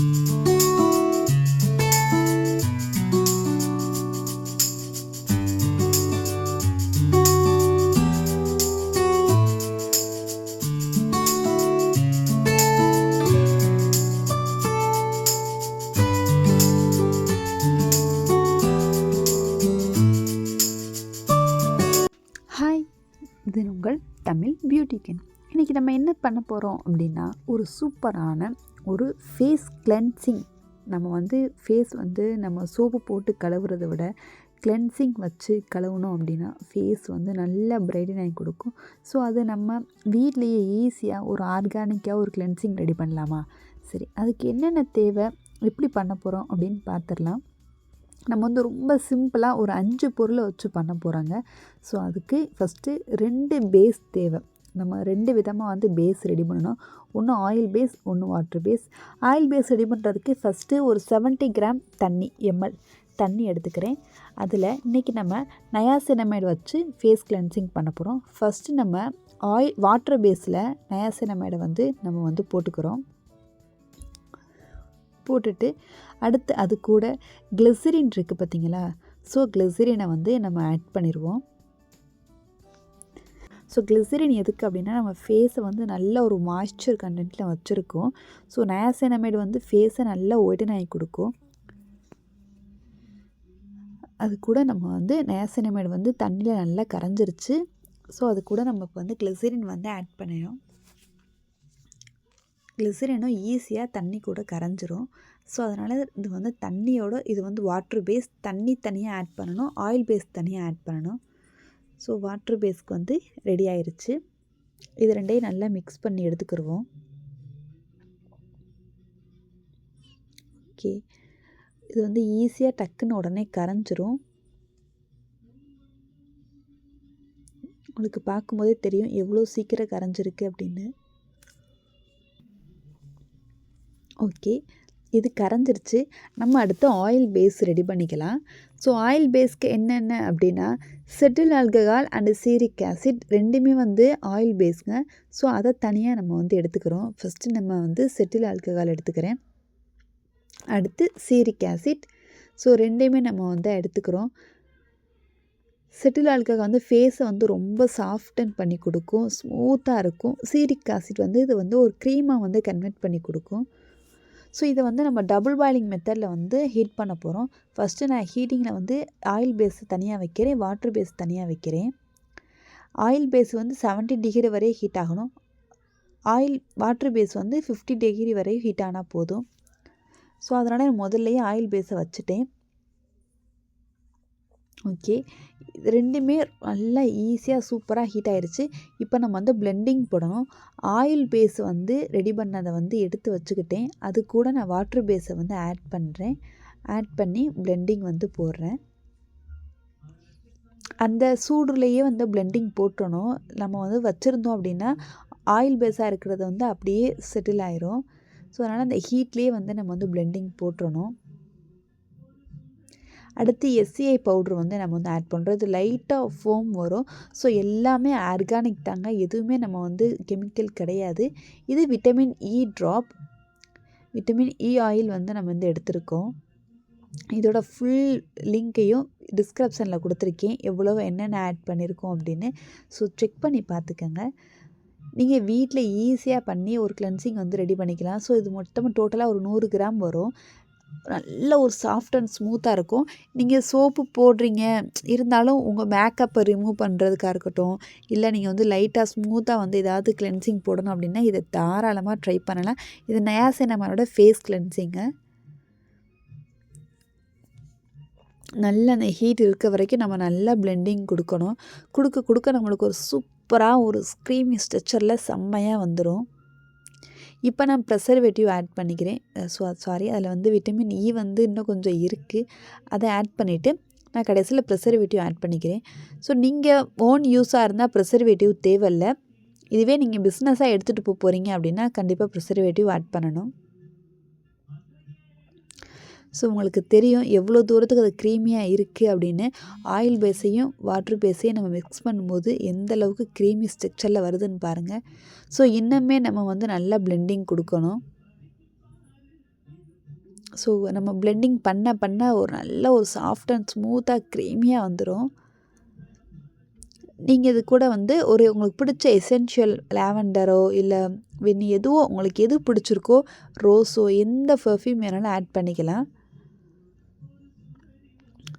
Hi இது உங்கள் தமிழ் பியூட்டிக்கன் இன்றைக்கி நம்ம என்ன பண்ண போகிறோம் அப்படின்னா ஒரு சூப்பரான ஒரு ஃபேஸ் கிளென்சிங் நம்ம வந்து ஃபேஸ் வந்து நம்ம சோப்பு போட்டு கழுவுறதை விட கிளென்சிங் வச்சு கழுவுனோம் அப்படின்னா ஃபேஸ் வந்து நல்லா பிரைட்டன் ஆகி கொடுக்கும். ஸோ அது நம்ம வீட்லேயே ஈஸியாக ஒரு ஆர்கானிக்காக ஒரு கிளென்சிங் ரெடி பண்ணலாமா? சரி அதுக்கு என்னென்ன தேவை? எப்படி பண்ண போகிறோம் அப்படின்னு பார்த்துடலாம் நம்ம வந்து ரொம்ப சிம்பிளாக ஒரு அஞ்சு பொருளை வச்சு பண்ண போகிறாங்க ஸோ அதுக்கு ஃபஸ்ட்டு ரெண்டு பேஸ் தேவை. நம்ம ரெண்டு விதமாக வந்து பேஸ் ரெடி பண்ணணும். ஒன்று ஆயில் பேஸ் ஒன்று water base oil base ready பண்ணுறதுக்கு ஃபஸ்ட்டு ஒரு 70 கிராம் தண்ணி எம்எல் தண்ணி எடுத்துக்கிறேன். அதில் இன்றைக்கி நம்ம நயாசினமைடு வச்சு ஃபேஸ் கிளென்சிங் பண்ண போகிறோம் ஃபஸ்ட்டு நம்ம ஆயில் வாட்டர் பேஸில் நயாசினமைடை வந்து நம்ம வந்து போட்டுக்கிறோம். போட்டுட்டு அடுத்து அது கூட கிளிசரின் இருக்குது பார்த்தீங்களா ஸோ கிளிசரினை வந்து நம்ம ஆட் பண்ணிடுவோம் ஸோ கிளிசரின் எதுக்கு அப்படின்னா நம்ம ஃபேஸை வந்து நல்ல ஒரு மாய்ஸ்சர் கண்டென்ட்டில் வச்சுருக்கோம். ஸோ நயாசினமைடு வந்து ஃபேஸை நல்லா ஒயிட்டன் ஆகி கொடுக்கும். அது கூட நம்ம வந்து நயாசினமைடு வந்து தண்ணியில் நல்லா கரைஞ்சிருச்சு. ஸோ அது கூட நமக்கு வந்து கிளிசரின் வந்து ஆட் பண்ணிடும் கிளிசரினும் ஈஸியாக தண்ணி கூட கரைஞ்சிரும். ஸோ அதனால் இது வந்து தண்ணியோட இது வந்து வாட்ரு பேஸ் தண்ணி தனியாக ஆட் பண்ணணும். ஆயில் பேஸ் தனியாக ஆட் பண்ணணும். ஸோ வாட்ரு பேஸ்க்கு வந்து ரெடி ஆயிடுச்சு இது ரெண்டையும் நல்லா மிக்ஸ் பண்ணி எடுத்துக்கிடுவோம் ஓகே இது வந்து ஈஸியாக டக்குன்னு உடனே கரைஞ்சிரும். உங்களுக்கு பார்க்கும்போதே தெரியும் எவ்வளோ சீக்கிரம் கரைஞ்சிருக்கு அப்படின்னு. ஓகே இது கரைஞ்சிருச்சு நம்ம அடுத்து ஆயில் பேஸ் ரெடி பண்ணிக்கலாம். ஸோ ஆயில் பேஸ்க்கு என்னென்ன அப்படின்னா cetyl alcohol and stearic acid ரெண்டுமே வந்து ஆயில் பேஸுங்க ஸோ அதை தனியாக நம்ம வந்து எடுத்துக்கிறோம். ஃபஸ்ட்டு நம்ம வந்து செட்டில் ஆல்கஹால் எடுத்துக்கிறேன். அடுத்து சீரிக் ஆசிட் ஸோ ரெண்டையுமே நம்ம வந்து எடுத்துக்கிறோம். செட்டில் ஆல்கஹால் வந்து ஃபேஸை வந்து ரொம்ப சாஃப்டன் பண்ணி கொடுக்கும். ஸ்மூத்தாக இருக்கும். சீரிக் ஆசிட் வந்து இது வந்து ஒரு க்ரீமாக வந்து கன்வெர்ட் பண்ணி கொடுக்கும். ஸோ இதை வந்து நம்ம டபுள் பாயிலிங் மெத்தடில் வந்து ஹீட் பண்ண போகிறோம் ஃபஸ்ட்டு நான் ஹீட்டிங்கில் வந்து ஆயில் பேஸ் தனியாக வைக்கிறேன் வாட்டர் பேஸ் தனியாக வைக்கிறேன். ஆயில் பேஸ் வந்து 70 டிகிரி வரை ஹீட் ஆகணும். ஆயில் வாட்டர் பேஸ் வந்து 50 டிகிரி வரை ஹீட் ஆனால் போதும். ஸோ அதனால் நான் முதல்லையே ஆயில் பேஸை வச்சுட்டேன். ஓகே. ரெண்டுமே நல்லா ஈஸியாக சூப்பராக ஹீட் ஆயிருச்சு. இப்போ நம்ம வந்து பிளெண்டிங் போடணும். ஆயில் பேஸ் வந்து ரெடி பண்ணதை வந்து எடுத்து வச்சுக்கிட்டேன். அது கூட நான் வாட்டர் பேஸை வந்து ஆட் பண்ணுறேன் ஆட் பண்ணி பிளெண்டிங் வந்து போடுறேன். அந்த சூடுலேயே வந்து பிளெண்டிங் போட்டணும். நம்ம வந்து வச்சுருந்தோம் அப்படின்னா ஆயில் பேஸாக இருக்கிறது வந்து அப்படியே செட்டில் ஆயிரும். ஸோ அதனால் அந்த ஹீட்லேயே வந்து நம்ம வந்து பிளெண்டிங் போட்டுறணும். அடுத்து எஸ்சிஐ பவுட்ரு வந்து நம்ம வந்து ஆட் பண்ணுறோம் இது லைட்டாக ஃபோம் வரும். ஸோ எல்லாமே ஆர்கானிக் தாங்க. எதுவுமே நம்ம வந்து கெமிக்கல் கிடையாது. இது vitamin E drop vitamin E oil வந்து நம்ம வந்து எடுத்திருக்கோம். இதோட ஃபுல் லிங்க்கையும் டிஸ்கிரிப்ஷனில் கொடுத்துருக்கேன். எவ்வளோ என்னென்ன ஆட் பண்ணியிருக்கோம் அப்படின்னு. ஸோ செக் பண்ணி பார்த்துக்கோங்க. நீங்கள் வீட்டில் ஈஸியாக பண்ணி ஒரு கிளென்சிங் வந்து ரெடி பண்ணிக்கலாம். ஸோ இது மொத்தமாக டோட்டலாக ஒரு நூறு கிராம் வரும். நல்ல ஒரு சாஃப்ட் அண்ட் ஸ்மூத்தாக இருக்கும். நீங்கள் சோப்பு போடுறீங்க. இருந்தாலும் உங்கள் மேக்கப்பை ரிமூவ் பண்ணுறதுக்காக இருக்கட்டும் இல்லை நீங்கள் வந்து லைட்டாக ஸ்மூத்தாக வந்து ஏதாவது கிளென்சிங் போடணும் அப்படின்னா இதை தாராளமாக ட்ரை பண்ணலாம். இது நயாசினமானோட ஃபேஸ் கிளென்சிங்கு நல்ல அந்த ஹீட் இருக்க வரைக்கும் நம்ம நல்லா பிளெண்டிங் கொடுக்கணும். கொடுக்க கொடுக்க நம்மளுக்கு ஒரு சூப்பராக ஒரு ஸ்க்ரீமி ஸ்ட்ரெச்சரில் செம்மையாக வந்துடும் இப்போ நான் ப்ரெசர்வேட்டிவ் ஆட் பண்ணிக்கிறேன். ஸோ சாரி அதில் வந்து விட்டமின் இ e வந்து இன்னும் கொஞ்சம் இருக்குது அதை ஆட் பண்ணிவிட்டு நான் கடைசியில் ப்ரெசர்வேட்டிவ் ஆட் பண்ணிக்கிறேன். ஸோ நீங்கள் ஓன் யூஸாக இருந்தால் ப்ரெசர்வேட்டிவ் தேவையில்லை. இதுவே நீங்கள் பிஸ்னஸாக எடுத்துகிட்டு போக போகிறீங்க அப்படின்னா கண்டிப்பாக ப்ரிசர்வேட்டிவ் ஆட் பண்ணணும். ஸோ உங்களுக்கு தெரியும் எவ்வளோ தூரத்துக்கு அது க்ரீமியாக இருக்குது அப்படின்னு. ஆயில் பேஸையும் வாட்டர் பேஸையும் நம்ம மிக்ஸ் பண்ணும்போது எந்த அளவுக்கு க்ரீமி ஸ்ட்ரக்சரில் வருதுன்னு பாருங்கள் ஸோ இன்னுமே நம்ம வந்து நல்லா பிளெண்டிங் கொடுக்கணும். ஸோ நம்ம பிளெண்டிங் பண்ண பண்ண ஒரு நல்ல ஒரு சாஃப்ட் அண்ட் ஸ்மூத்தாக க்ரீமியாக வந்துடும் நீங்கள் இது கூட வந்து ஒரு உங்களுக்கு பிடிச்ச எசென்ஷியல் லாவெண்டரோ இல்லை வெண்ணி எதுவோ உங்களுக்கு எது பிடிச்சிருக்கோ ரோஸோ எந்த பர்ஃப்யூம் வேணாலும் ஆட் பண்ணிக்கலாம்.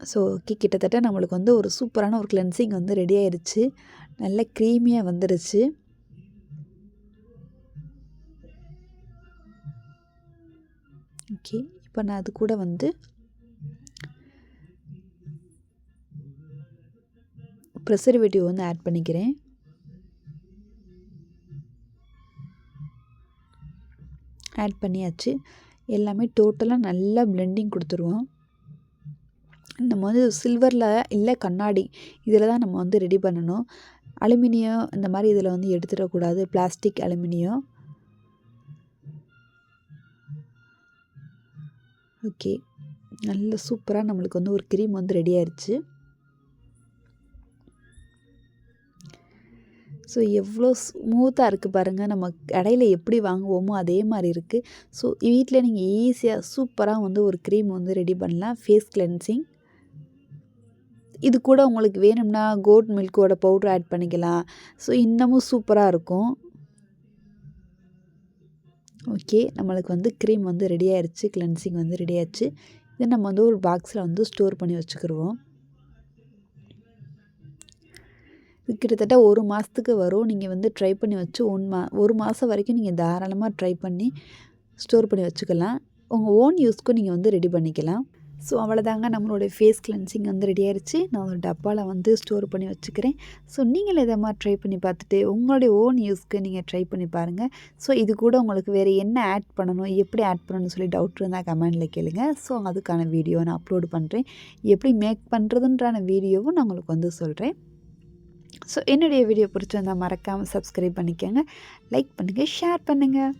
ஸோ ஓகே கிட்டத்தட்ட நம்மளுக்கு வந்து ஒரு சூப்பரான ஒரு கிளென்சிங் வந்து ரெடி ஆயிடுச்சு நல்ல க்ரீமியாக வந்துடுச்சு ஓகே இப்போ நான் அது கூட வந்து ப்ரெசர்வேட்டிவ் வந்து ஆட் பண்ணிக்கிறேன். ஆட் பண்ணியாச்சு. எல்லாமே டோட்டலாக நல்லா பிளெண்டிங் கொடுத்துருவோம். நம்ம வந்து சில்வரில் இல்லை கண்ணாடி இதில் தான் நம்ம வந்து ரெடி பண்ணணும். அலுமினியம் இந்த மாதிரி இதில் வந்து எடுத்துடக்கூடாது. Plastic aluminium. ஓகே நல்ல சூப்பராக நம்மளுக்கு வந்து ஒரு க்ரீம் வந்து ரெடி ஆயிடுச்சு ஸோ எவ்வளோ ஸ்மூத்தாக இருக்குது பாருங்கள் நம்ம கடையில் எப்படி வாங்குவோமோ அதே மாதிரி இருக்குது ஸோ வீட்டில் நீங்கள் ஈஸியாக சூப்பராக வந்து ஒரு க்ரீம் வந்து ரெடி பண்ணலாம். ஃபேஸ் கிளென்சிங் இது கூட உங்களுக்கு வேணும்னா கோட் மில்கோட பவுட்ரு ஆட் பண்ணிக்கலாம். ஸோ இன்னமும் சூப்பராக இருக்கும். ஓகே நம்மளுக்கு வந்து க்ரீம் வந்து ரெடி ஆயிடுச்சு கிளென்சிங் வந்து ரெடி ஆயிடுச்சு இதை நம்ம வந்து ஒரு பாக்ஸில் வந்து ஸ்டோர் பண்ணி வச்சுக்கிடுவோம் இது கிட்டத்தட்ட ஒரு மாதத்துக்கு வரும். நீங்கள் வந்து ட்ரை பண்ணி வச்சு ஒன் மா ஒரு மாதம் வரைக்கும் நீங்கள் தாராளமாக ட்ரை பண்ணி ஸ்டோர் பண்ணி வச்சுக்கலாம். உங்கள் ஓன் யூஸ்க்கும் நீங்கள் வந்து ரெடி பண்ணிக்கலாம். ஸோ அவ்வளோதாங்க நம்மளுடைய ஃபேஸ் கிளென்சிங் வந்து ரெடி ஆயிடுச்சு நான் ஒரு டப்பாவில் வந்து ஸ்டோர் பண்ணி வச்சுக்கிறேன். ஸோ நீங்கள் இதை மாதிரி ட்ரை பண்ணி பார்த்துட்டு உங்களுடைய ஓன் யூஸ்க்கு நீங்கள் ட்ரை பண்ணி பாருங்கள் ஸோ இது கூட உங்களுக்கு வேறு என்ன ஆட் பண்ணணும் எப்படி ஆட் பண்ணணும்னு சொல்லி டவுட் இருந்தால் கமெண்டில் கேளுங்க. ஸோ அதுக்கான வீடியோ நான் அப்லோட் பண்ணுறேன் எப்படி மேக் பண்ணுறதுன்றான வீடியோவும் நான் உங்களுக்கு வந்து சொல்கிறேன் ஸோ என்னுடைய வீடியோ பிடிச்சிருந்தால் மறக்காமல் சப்ஸ்கிரைப் பண்ணிக்கோங்க. லைக் பண்ணுங்கள் ஷேர் பண்ணுங்கள்